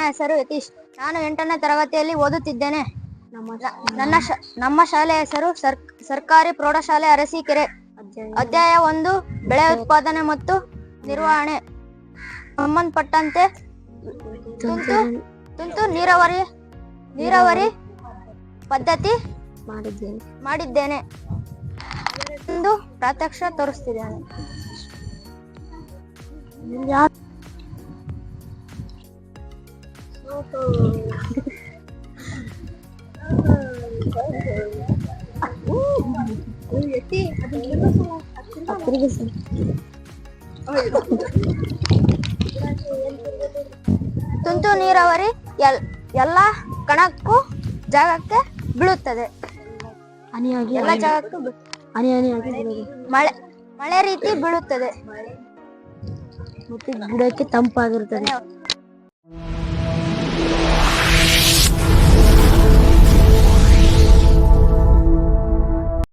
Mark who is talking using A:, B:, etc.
A: ಹೆಸರು ಯತೀಶ್. ನಾನು ಎಂಟನೇ ತರಗತಿಯಲ್ಲಿ ಓದುತ್ತಿದ್ದೇನೆ. ನನ್ನ ಶ- ನಮ್ಮ ಶಾಲೆಯ ಹೆಸರು ಸರ್ ಸರ್ಕಾರಿ ಪ್ರೌಢಶಾಲೆ ಅರಸೀಕೆರೆ. ಅಧ್ಯಾಯ ಒಂದು ಬೆಳೆ ಉತ್ಪಾದನೆ ಮತ್ತು ನಿರ್ವಹಣೆ. ಸಂಬಂಧಪಟ್ಟಂತೆ ತುಂತು ತುಂತು ನೀರಾವರಿ ನೀರಾವರಿ ಪದ್ಧತಿ
B: ಮಾಡಿದ್ದೇನೆ.
A: ಮಾಡಿದ್ದೇನೆ. ಪ್ರಾತ್ಯಕ್ಷ ತೋರಿಸ್ತಿದ್ದೇನೆ ತುಂತು ನೀರಾವರಿ ಎಲ್ ಎಲ್ಲ ಕಣಕ್ಕೂ ಜಾಗಕ್ಕೆ ಬೀಳುತ್ತದೆ.
B: ಹನಿಯಾಗಿ
A: ಎಲ್ಲ ಜಾಗಕ್ಕೂ
B: ಹನಿ ಹನಿಯಾಗಿ.
A: ಮಳೆ ಮಳೆ ರೀತಿ ಬೀಳುತ್ತದೆ.
B: ಮತ್ತೆ ಗಿಡಕ್ಕೆ ತಂಪಾಗಿರುತ್ತದೆ.